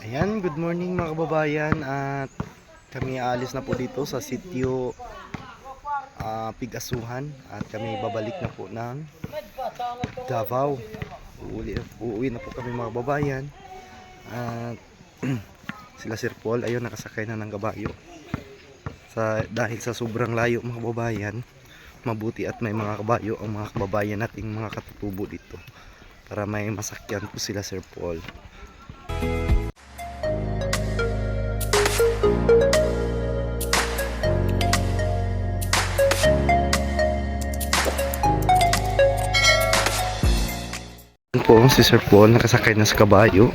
Ayan, good morning mga kababayan at kami aalis na po dito sa sitio ah, Pigasuhan at kami babalik na po ng Davao. Uuwi, uuwi na po kami mga kababayan at sila Sir Paul ayun nakasakay na ng kabayo. Sa, dahil sa sobrang layo mga kababayan, mabuti at may mga kabayo ang mga kababayan nating mga katutubo dito para may masakyan po sila Sir Paul. Po si Sir Paul nakasakay na sa kabayo.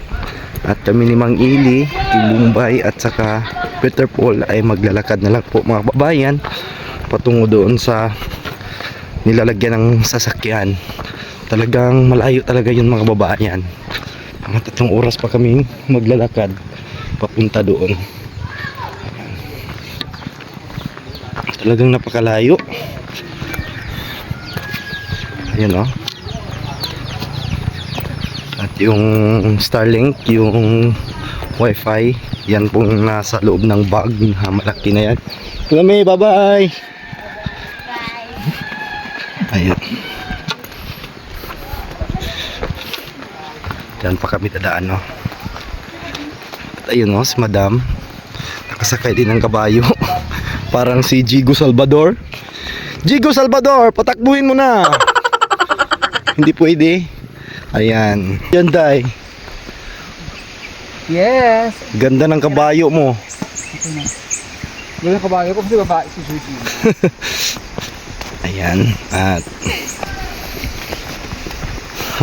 At kami ni Mang Ili, Kilumbay at saka Peter Paul ay maglalakad na lang po mga kababayan patungo doon sa nilalagyan ng sasakyan. Talagang malayo talaga yun mga kababayan. Mga tatlong oras pa kami maglalakad papunta doon. Talagang napakalayo. Ayun oh. at yung Starlink, yung Wi-Fi, yan pong nasa loob ng bag. Ha, malaki na yan. Kami, bye-bye! Ayan. Diyan pa kami dadaan, no? At ayun, no, si Madam. Nakasakay din ng kabayo. Parang si Jigo Salvador. Jigo Salvador, patakbuhin mo na! Hindi pwede. Ayan. Yan, Day. Yes! Ganda ng kabayo mo. Ito na. Wala kabayo ko kasi babae si Sushi. Ayan. At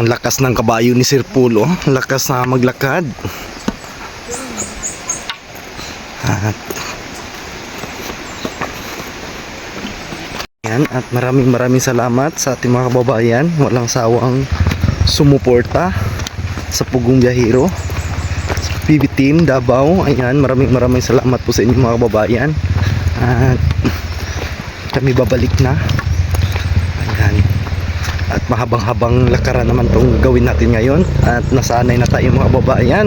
ang lakas ng kabayo ni Sir Pulo. Ang lakas na maglakad. At Ayan, at maraming maraming salamat sa ating mga kababayan. Walang sawang sumuporta sa Pugong Biyahero. Sa PB Team Davao. Ayan, maraming maraming salamat po sa inyo mga kababayan. At kami babalik na. Ayan. At mahabang-habang lakaran naman tong gawin natin ngayon. At nasanay na tayo mga kababayan.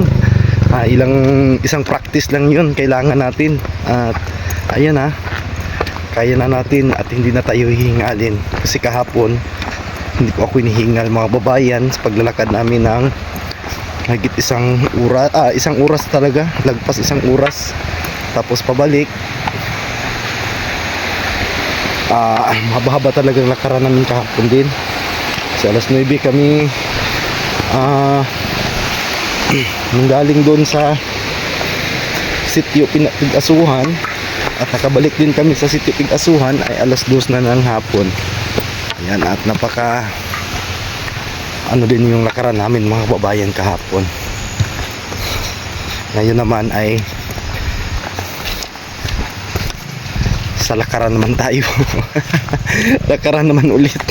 Ah, ilang isang practice lang yun kailangan natin. At ayan ah kaya na natin at hindi na tayo hihingalin kasi kahapon hindi ko ako hinihingal mga babayan sa paglalakad namin ng higit isang oras ah, isang oras talaga. Lagpas isang oras. Tapos pabalik. Ah mahaba-haba talagang lakaran namin kahapon din. Sa alas 9 kami ah nung galing doon sa sityo pinag-asuhan at nakabalik din kami sa City Pig-asuhan ay alas 2 na ng hapon ayan at napaka ano din yung lakaran namin mga babayan kahapon. Ngayon naman ay sa lakaran naman tayo. Lakaran naman ulit.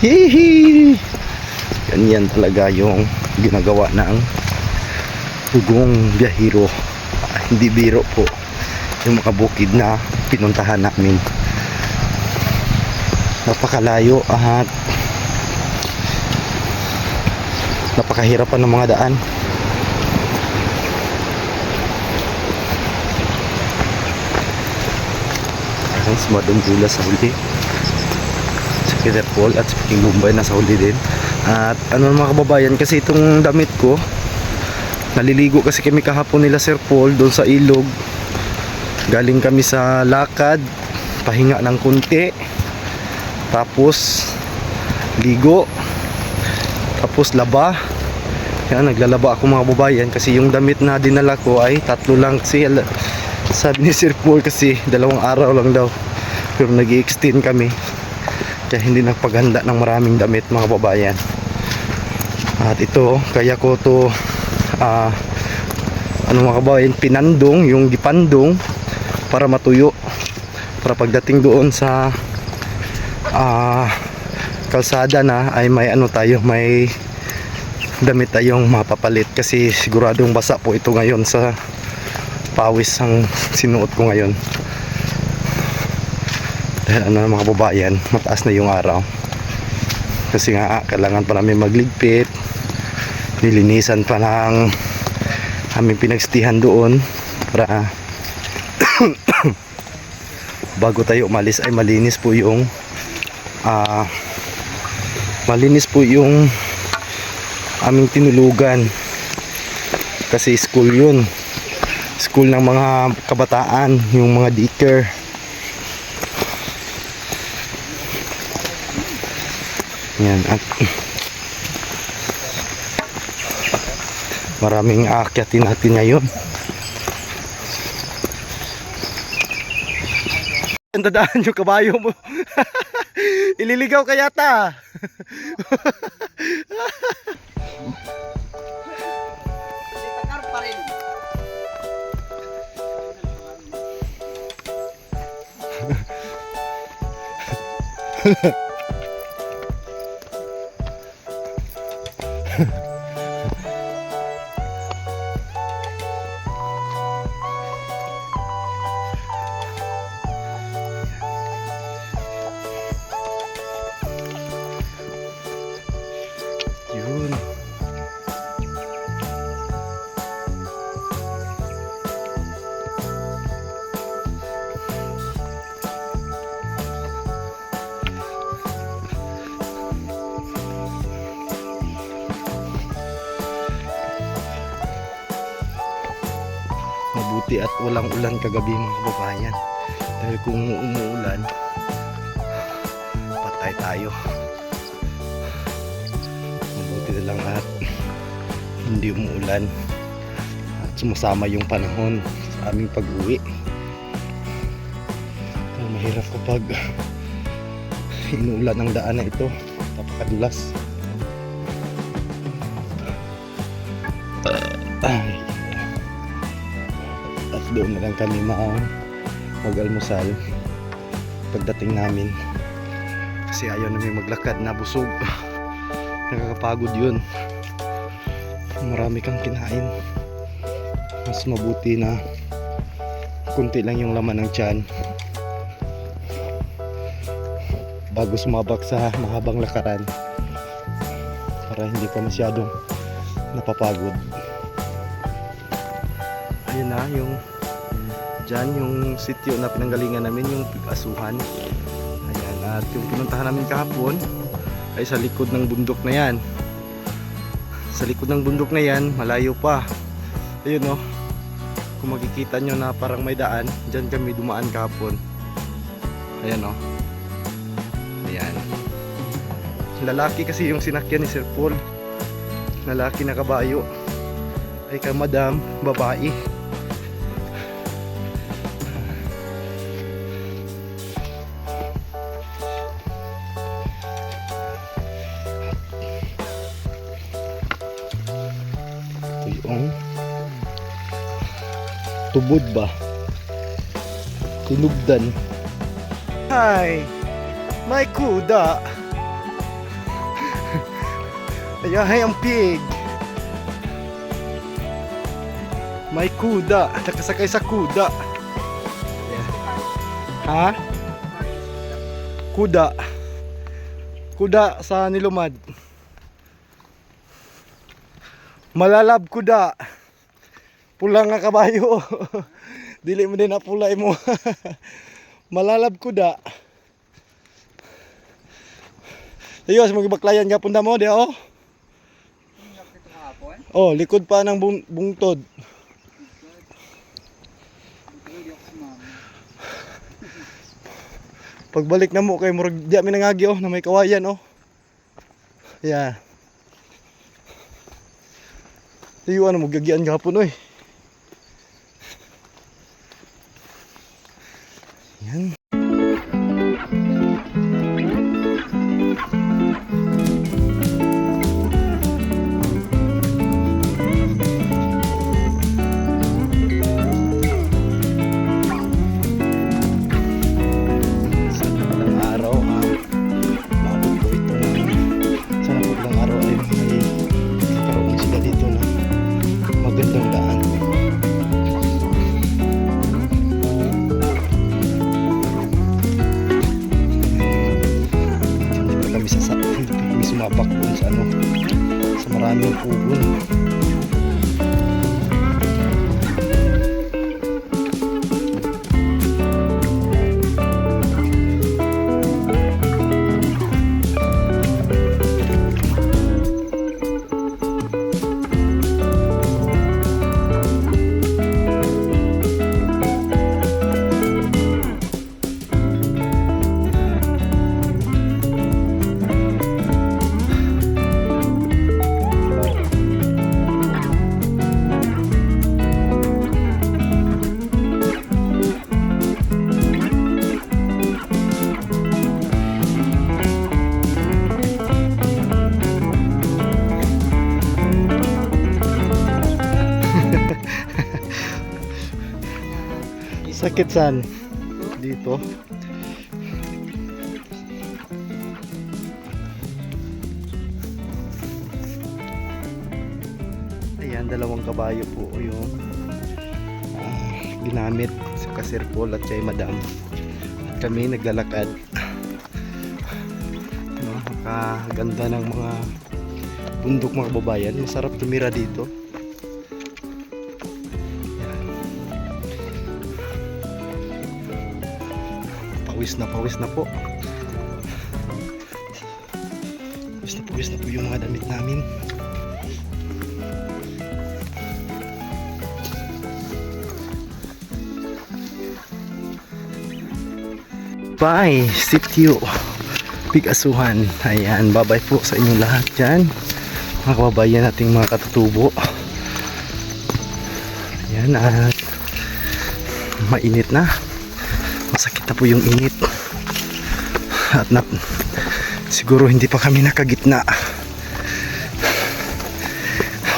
Hihi! Ganyan talaga yung ginagawa ng tugong biyahiro Ah, hindi biro po yung mga bukid na pinuntahan namin napakalayo at napakahirapan ng mga daan. Ayan si Madam Jula sa huli Peter Paul at si King Bombay nasa huli din. At ano mga kababayan kasi itong damit ko naliligo kasi kami kahapon nila Sir Paul doon sa ilog. Galing kami sa lakad pahinga ng kunti tapos ligo. Tapos laba. Yan naglalaba ako mga babayan kasi yung damit na dinala ko ay tatlo lang kasi sabi ni Sir Paul kasi dalawang araw lang daw. Pero nag extend kami. Kaya hindi nagpaghanda ng maraming damit mga babayan at ito kaya ko to ah ano mga kababayan pinandong yung gipandong para matuyo. Para pagdating doon sa ah, kalsada na ay may ano tayo may damit tayong mapapalit kasi siguradong basa po ito ngayon sa pawis ang sinuot ko ngayon. Dahil ano mga babayan mataas na yung araw. Kasi nga kailangan pa namin magligpit. Nilinisan pa ng aming pinagstihan doon para bago tayo umalis ay malinis po yung ah malinis po yung aming tinulugan. Kasi school yun. School ng mga kabataan yung mga daycare. Yan at maraming aakyatin natin ngayon. Dadaan yung kabayo mo ililigaw ka yata. Takar Mabuti at walang ulan kagabi mga kababayan. Dahil kung umuulan, patay tayo. Mabuti na lang at hindi umuulan at sumasama yung panahon sa aming pag-uwi. Mahirap kapag inuulan ang daan na ito. Napakadulas. Doon na lang kami ma- mag-almusal pagdating namin. Kasi ayaw namin maglakad na busog nakakapagod yun. Marami kang kinain. Mas mabuti na kunti lang yung laman ng tiyan. Bago sumabak sa mahabang lakaran. Para hindi ka masyadong napapagod. Ayun na yung dyan yung sityo na pinanggalingan namin yung asuhan ayan at yung pinuntahan namin kahapon ay sa likod ng bundok na yan. Sa likod ng bundok na yan malayo pa. Ayun no kung makikita nyo na parang may daan dyan kami dumaan kahapon. Ayan no ayan. Lalaki kasi yung sinakyan ni Sir Paul. Lalaki na kabayo. Ay ka madam babae tubod ba? Tinugdan. Hi! May kuda! Ayahay ang pig! May kuda! Nakasakay sa kuda! Ayan. Ha? Kuda! Kuda sa nilumad. Malalab kuda. Pula nga kabayo. Dili mo din na pulay mo. Malalab kuda. Ayos, magibaklayan ka punta mo, di oh. Oh, likod pa ng bung- bungtod. Pagbalik na mo kay murag di mi nangagi oh na may kawayan oh. Yeah. Iyo ano mo gagian gapon oy. Yan. 五个 Sakit saan? Dito. Ayan, dalawang kabayo po yung ah, ginamit sa Kasir Paul at kay Madam. At kami naglalakad. Ano, nakaganda ng mga bundok mga kababayan. Masarap tumira dito. Pawis na pawis na po. Pawis na pawis na po yung mga damit namin. Bye, sityo. Big Asuhan. Ayan, babay po sa inyong lahat dyan. Mga kababayan nating mga katutubo. Ayan, at mainit na. Masakit na po yung init. At na, siguro hindi pa kami nakagitna.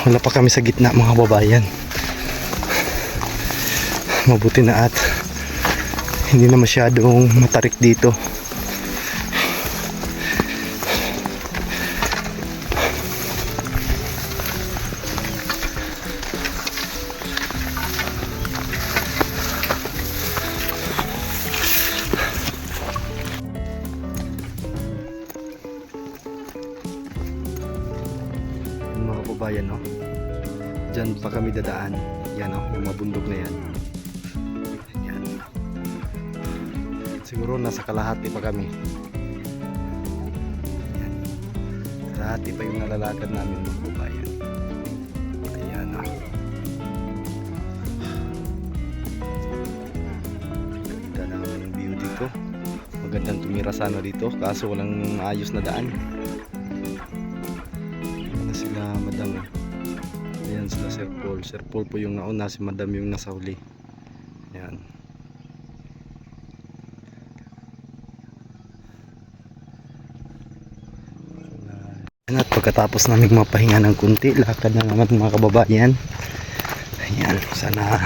Wala pa kami sa gitna mga kababayan. Mabuti na at hindi na masyadong matarik dito. Kalahati pa yung nalalakad namin mga babayan. Ayan, no? Ganda ng view dito. Magandang tumira sana dito kaso walang maayos na daan. Ayan na sila madam. Ayan sila Sir Paul. Sir Paul po yung nauna, si madam yung nasa huli. Ayan. Ayan, At pagkatapos namin mapahinga ng kunti, lakad na naman mga kababayan. Ayan, sana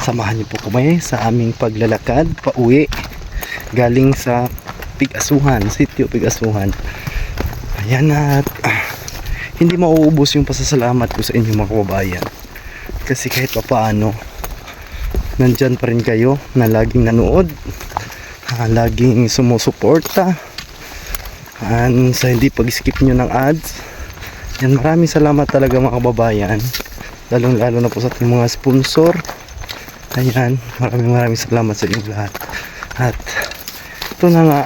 samahan niyo po kami sa aming paglalakad pauwi galing sa Pigasuhan, sitio Pigasuhan. Ayan at ah, hindi mauubos yung pasasalamat ko sa inyo mga kababayan. Kasi kahit pa paano, nandyan pa rin kayo na laging nanood, ah, laging sumusuporta, and sa hindi pag-skip nyo ng ads. Yan, maraming salamat talaga mga kababayan. Lalong lalo na po sa ating mga sponsor. Ayan, maraming maraming salamat sa inyo lahat. At ito na nga,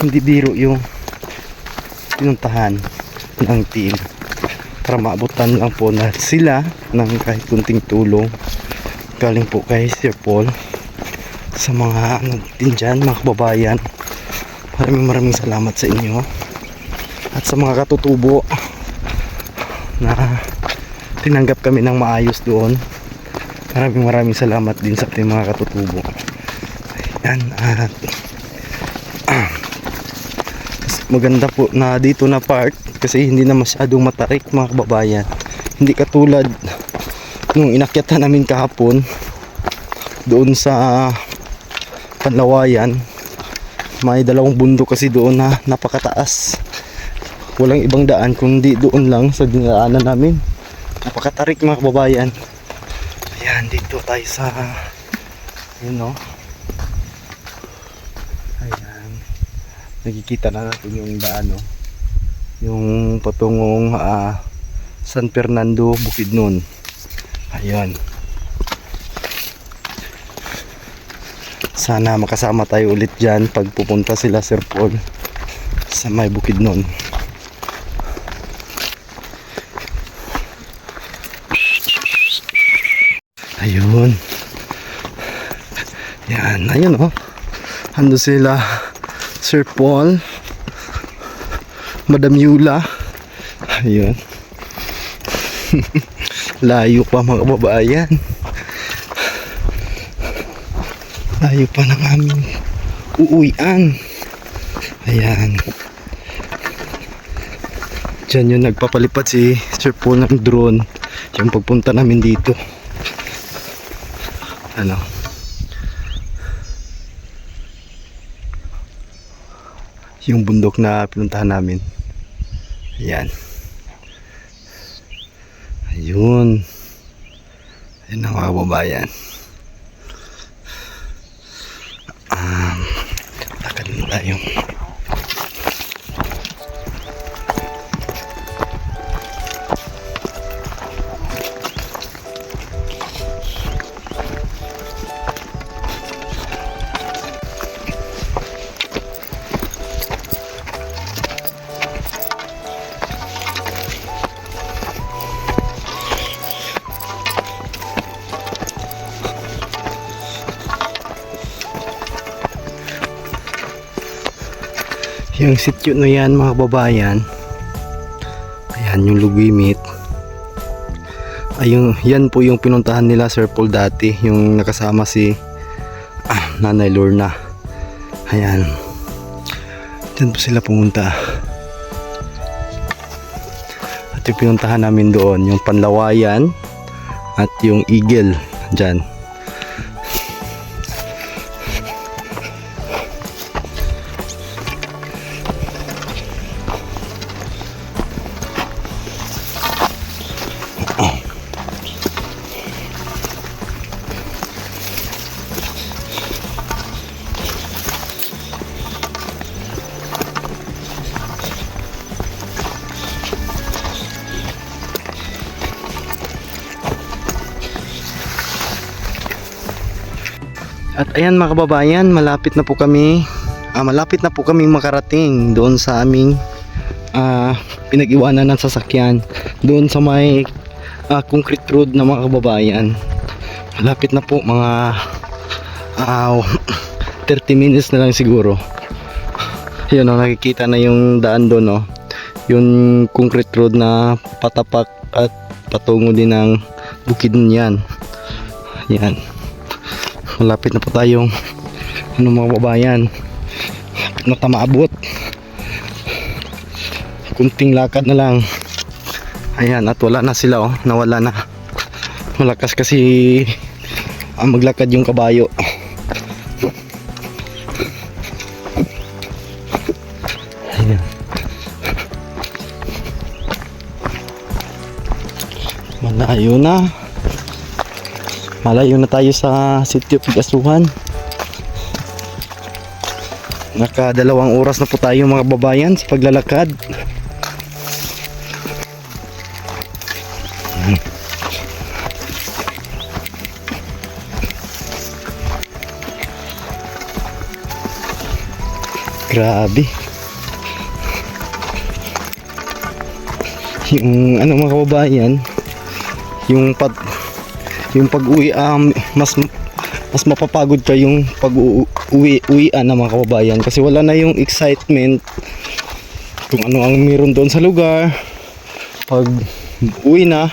hindi biro yung pinuntahan ng team para maabutan lang po na sila ng kahit kunting tulong galing po kay Sir Paul sa mga ano din dyan, mga kababayan maraming maraming salamat sa inyo at sa mga katutubo na tinanggap kami ng maayos doon. Maraming maraming salamat din sa ating mga katutubo. Ayan at maganda po na dito na part kasi hindi na masyadong matarik mga kababayan. Hindi katulad nung inakyatan namin kahapon doon sa Panlawayan may dalawang bundok kasi doon na napakataas. Walang ibang daan kundi doon lang sa dinaanan namin. Napakatarik mga kababayan. Ayan dito tayo sa yun no? Ayan. Nakikita na natin yung daan no? Yung patungong ah, San Fernando Bukidnon ayan sana makasama tayo ulit dyan pag pupunta sila Sir Paul sa may Bukidnon ayun. Yan. Ayun oh. Ando sila Sir Paul Madam Yula. Ayun. Layo pa mga kababayan layo pa ng aming uuwian. Ayan. Dyan yung nagpapalipad si Sir Paul ng drone. Yung pagpunta namin dito. Ano? Yung bundok na pinuntahan namin. Ayan. Ayun. Ayun ang mga babayan Um, lakad na tayo. Yung sityo na yan mga kababayan. Ayan yung lugimit. Ayun, yan po yung pinuntahan nila Sir Paul dati. Yung nakasama si ah, Nanay Lorna. Ayan. Diyan po sila pumunta. At yung pinuntahan namin doon, yung Panlawayan at yung Eagle. Diyan. Ayan mga kababayan, malapit na po kami. ah, malapit na po kami makarating doon sa aming ah, pinag-iwanan ng sasakyan. Doon sa may ah, concrete road na mga kababayan. Malapit na po mga ah, 30 minutes na lang siguro. Yun oh, nakikita na yung daan doon oh. Yung concrete road na patapak at patungo din ng bukid niyan. Yan malapit na po tayong ano mga babayan malapit na tayo maabot kunting lakad na lang. Ayan at wala na sila oh. Nawala na. Malakas kasi ang maglakad yung kabayo. Ayan. Malayo na Malayo na tayo sa City of Pigasuhan. Nakadalawang oras na po tayo mga babayan sa paglalakad. Grabe. Yung ano mga kababayan, yung pag yung pag-uwi um, mas mas mapapagod ka yung pag-uwi uwian ng mga kababayan kasi wala na yung excitement kung ano ang meron doon sa lugar. Pag uwi na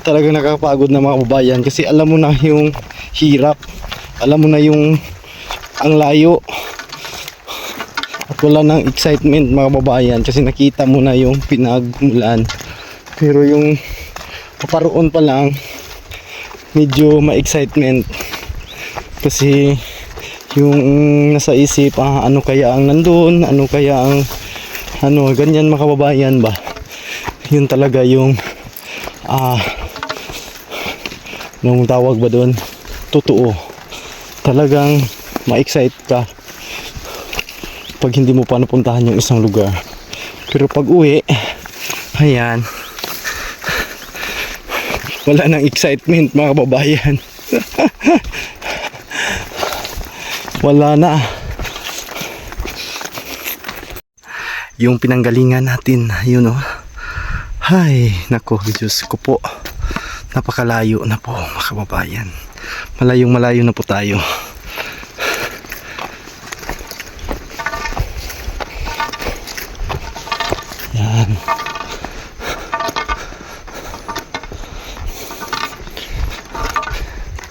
talagang nakakapagod na mga kababayan kasi alam mo na yung hirap. Alam mo na yung ang layo. At wala nang excitement mga kababayan kasi nakita mo na yung pinagmulan. Pero yung paparoon pa lang medyo ma-excitement. Kasi yung nasa isip ah, ano kaya ang nandun? Ano kaya ang ano ganyan mga kababayan ba? Yun talaga yung ah nung tawag ba doon totoo. Talagang ma-excite ka pag hindi mo pa napuntahan yung isang lugar. Pero pag uwi ayan wala nang excitement mga kababayan. Wala na. Yung pinanggalingan natin yun oh. Ay nako Diyos ko po. Napakalayo na po mga kababayan. Malayong malayo na po tayo. Yan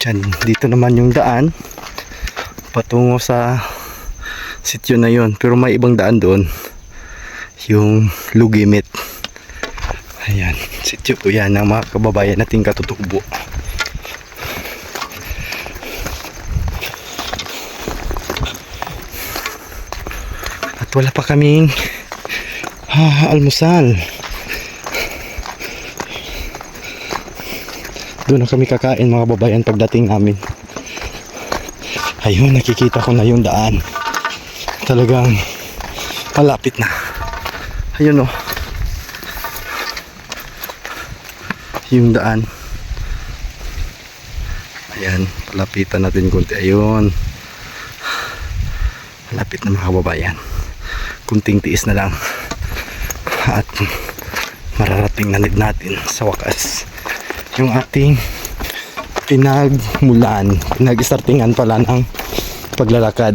Diyan, dito naman yung daan. Patungo sa sityo na yon pero may ibang daan doon. Yung lugimit. Ayan sityo po yan ng mga kababayan nating katutukbo at wala pa kaming ah, almusal. Doon kami kakain mga babayan pagdating namin. Ayun, nakikita ko na yung daan. Talagang malapit na. Ayun oh. Yung daan. Ayan, palapitan natin konti. Ayun. Malapit na mga kababayan. Kunting tiis na lang. At mararating na natin sa wakas yung ating pinagmulan. Pinag-startingan pala ng paglalakad.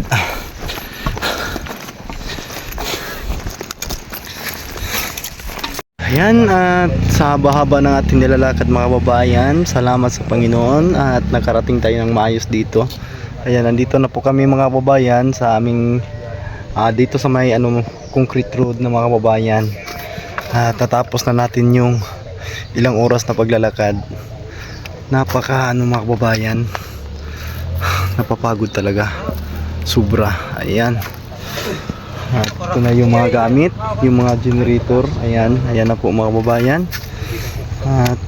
Ayan at sa haba-haba ng ating nilalakad mga kababayan, salamat sa Panginoon at nakarating tayo ng maayos dito. Ayan, nandito na po kami mga kababayan sa aming ah, dito sa may ano concrete road na mga kababayan. At tatapos na natin yung ilang oras na paglalakad. Napaka ano mga kababayan. Napapagod talaga. Sobra. Ayan. At ito na yung mga gamit, yung mga generator. Ayan, ayan na po mga kababayan. At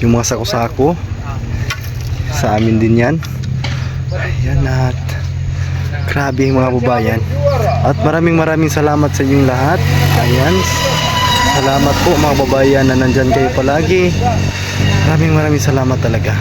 yung mga sako-sako. Sa amin din yan. Ayan at grabe mga kababayan. At maraming maraming salamat sa inyong lahat. Ayan. Salamat po mga kababayan na nandyan kayo palagi. Maraming maraming salamat talaga.